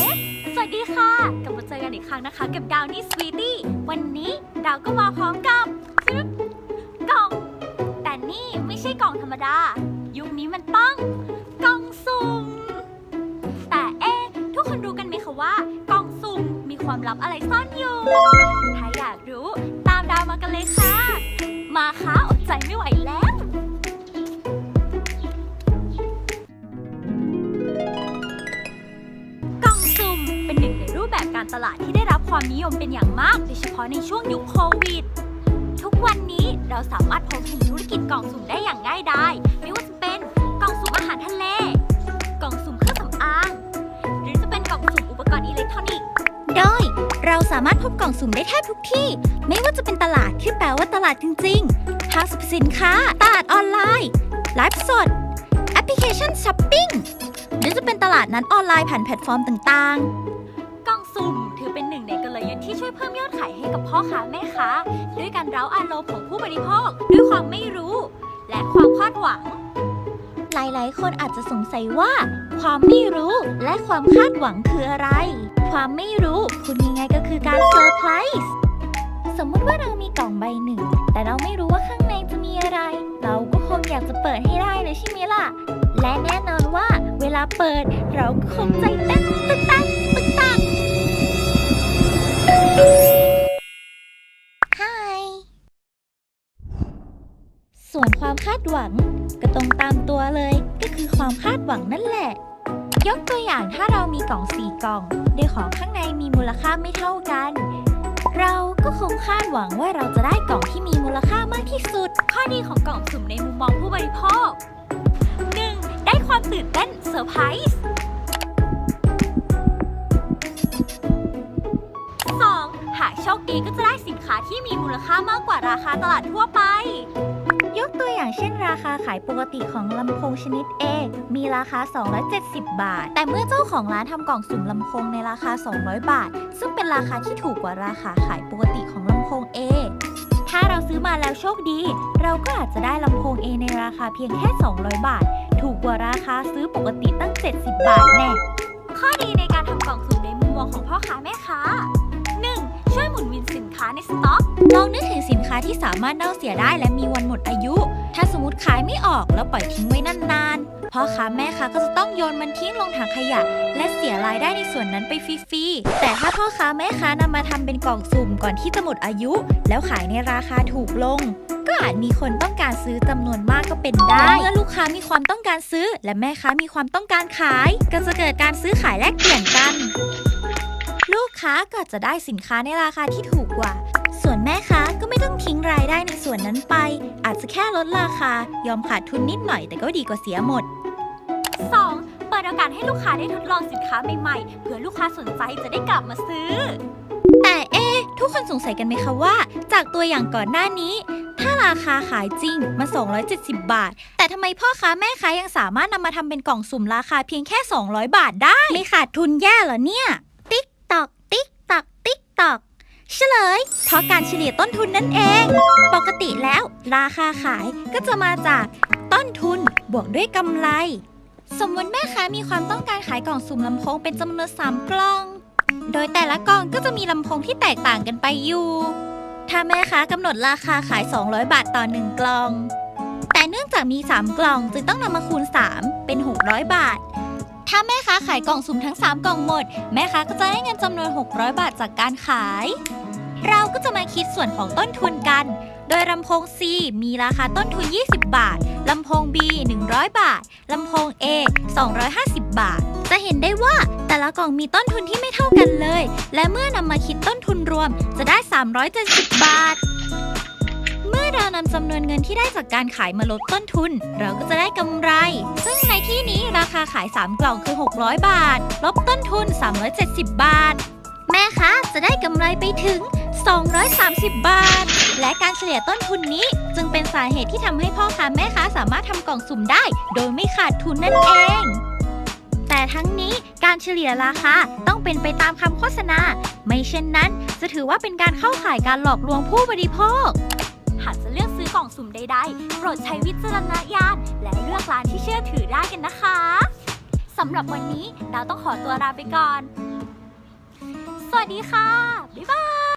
เอ๊ะสวัสดีค่ะ กลับมาเจอกันอีกครั้งนะคะ กับดาวนี่สวีตี้ วันนี้ดาวก็มาพร้อมกับซึบกล่อง แต่นี่ไม่ใช่กล่องธรรมดา ยุคนี้มันต้องกล่องสุ่ม แต่เอ๊ะทุกคนรู้กันไหมคะว่ากล่องสุ่มมีความลับอะไรซ่อนอยู่ ถ้าอยากรู้ตามดาวมากันเลยค่ะ มาค่ะอดใจไม่ไหว การตลาดที่ได้รับความนิยมเป็นอย่างมาก โดยเฉพาะในช่วงยุคโควิด ทุกวันนี้เราสามารถพบเห็นธุรกิจกล่องสุ่มได้อย่างง่ายดายไม่ว่าจะเป็นกล่องสุ่มอาหารทะเล กล่องสุ่มเครื่องสำอาง หรือจะเป็นกล่องสุ่มอุปกรณ์อิเล็กทรอนิกส์ โดยเราสามารถพบกล่องสุ่มได้แทบทุกที่ ไม่ว่าจะเป็นตลาดที่แปลว่าตลาดจริงๆห้างสรรพสินค้า ตลาดออนไลน์ไลฟ์สดแอปพลิเคชันช้อปปิ้งหรือจะเป็นตลาดนั้นออนไลน์ผ่านแพลตฟอร์มต่างก เพิ่มยอดขายให้กับพ่อค้าแม่ค้าด้วยการเร้าอารมณ์ของผู้บริโภคด้วยความไม่รู้ และความคาดหวัง หลาย ๆ คนอาจจะสงสัยว่า ความไม่รู้และความคาดหวังคืออะไร ความไม่รู้คุณยังไงก็คือการเซอร์ไพรส์สมมุติว่าเรามีกล่องใบหนึ่ง แต่เราไม่รู้ว่าข้างในจะมีอะไร เราก็คงอยากจะเปิดให้ได้เลยใช่ไหมล่ะ และแน่นอนว่าเวลาเปิดเราก็คงใจเต้นตึกตักตึกตัก Hi ส่วนความคาดหวังก็ตรงตามตัวเลย ก็คือความคาดหวังนั่นแหละ ยกตัวอย่างถ้าเรามีกล่องสี่กล่องโดยของข้างในมีมูลค่าไม่เท่ากัน เราก็คงคาดหวังว่าเราจะได้กล่องที่มีมูลค่ามากที่สุด ข้อดีของกล่องสุ่มในมุมมองผู้บริโภค 1. ได้ความตื่นเต้นเซอร์ไพรส์ ดีก็จะได้สินค้าที่มีมูลค่ามากกว่าราคาตลาดทั่วไป ยกตัวอย่างเช่นราคาขายปกติของลำโพงชนิด A มีราคา 270 บาท แต่เมื่อเจ้าของร้านทำกล่องสุ่มลำโพงในราคา 200 บาท ซึ่งเป็นราคาที่ถูกกว่าราคาขายปกติของลำโพง A ถ้าเราซื้อมาแล้วโชคดี เราก็อาจจะได้ลำโพง A ในราคาเพียงแค่ 200 บาท ถูกกว่าราคาซื้อปกติตั้ง 70 บาทแน่ ข้อดีในการทำกล่องสุ่มาที่สามารถเน่าเสียได้และมีวันหมดอายุ ถ้าสมมติขายไม่ออกแล้วปล่อยทิ้งไว้นานๆพ่อค้าแม่ค้าก็จะต้องโยนมันทิ้งลงถังขยะ และเสียรายได้ในส่วนนั้นไปฟรีๆ แต่ถ้าพ่อค้าแม่ค้านำมาทำเป็นกล่องสุ่มก่อนที่จะหมดอายุ แล้วขายในราคาถูกลง ก็อาจมีคนต้องการซื้อจำนวนมากก็เป็นได้เมื่อลูกค้ามีความต้องการซื้อ และแม่ค้ามีความต้องการขาย ก็จะเกิดการซื้อขายแลกเปลี่ยนกัน ลูกค้าก็จะได้สินค้าในราคาที่ถูกกว่า ส่วนแม่ค้าก็ไม่ต้องทิ้งรายได้ในส่วนนั้นไป อาจจะแค่ลดราคายอมขาดทุนนิดหน่อยแต่ก็ดีกว่าเสียหมด 2. เปิดโอกาสให้ลูกค้าได้ทดลองสินค้าใหม่ๆเพื่อลูกค้าสนใจจะได้กลับมาซื้อ แต่เอ๊ะทุกคนสงสัยกันไหมคะว่า จากตัวอย่างก่อนหน้านี้ ถ้าราคาขายจริงมัน270 บาท แต่ทำไมพ่อค้าแม่ค้ายังสามารถนำมาทำเป็นกล่องสุ่มราคาเพียงแค่ 200 บาทได้ ไม่ขาดทุนแย่เหรอเนี่ย ติ๊กตอก ติ๊กตอก ติ๊กตอก เฉลย เพราะการเฉลี่ยต้นทุนนั่นเอง ปกติแล้วราคาขายก็จะมาจากต้นทุนบวกด้วยกำไร สมมติแม่ค้ามีความต้องการขายกล่องสุ่มลำโพงเป็นจำนวน3กล่อง โดยแต่ละกล่องก็จะมีลำโพงที่แตกต่างกันไปอยู่ ถ้าแม่ค้ากำหนดราคาขาย 200 บาทต่อ 1 กล่อง แต่เนื่องจากมี 3 กล่องจึงต้องนำมาคูณ 3 เป็น 600 บาท ถ้าแม่ค้าขายกล่องสุ่มทั้ง 3 กล่องหมด แม่ค้าก็จะได้เงินจำนวน 600 บาทจากการขาย เราก็จะมาคิดส่วนของต้นทุนกัน โดยลำโพง C มีราคาต้นทุน 20 บาท ลำโพง B 100 บาท ลำโพง A 250 บาท จะเห็นได้ว่าแต่ละกล่องมีต้นทุนที่ไม่เท่ากันเลย และเมื่อนำมาคิดต้นทุนรวมจะได้ 370 บาท เมื่อเรานำจำนวนเงินที่ได้จากการขายมาลดต้นทุน เราก็จะได้กำไร ซึ่งในที่นี้ราคาขาย 3 กล่องคือ 600 บาท ลบต้นทุน 370 บาท แม่ค้าจะได้กำไรไปถึง 230 บาท และการเฉลี่ยต้นทุนนี้ จึงเป็นสาเหตุที่ทำให้พ่อค้าแม่ค้าสามารถทำกล่องสุ่มได้ โดยไม่ขาดทุนนั่นเอง แต่ทั้งนี้การเฉลี่ยราคาต้องเป็นไปตามคำโฆษณา ไม่เช่นนั้น จะถือว่าเป็นการเข้าข่ายการหลอกลวงผู้บริโภค หากจะเลือกซื้อกล่องสุ่มใดๆ โปรดใช้วิจารณญาณและเลือกร้านที่เชื่อถือได้กันนะคะสำหรับวันนี้ดาวต้องขอตัวลาไปก่อน สวัสดีค่ะ บ๊ายบาย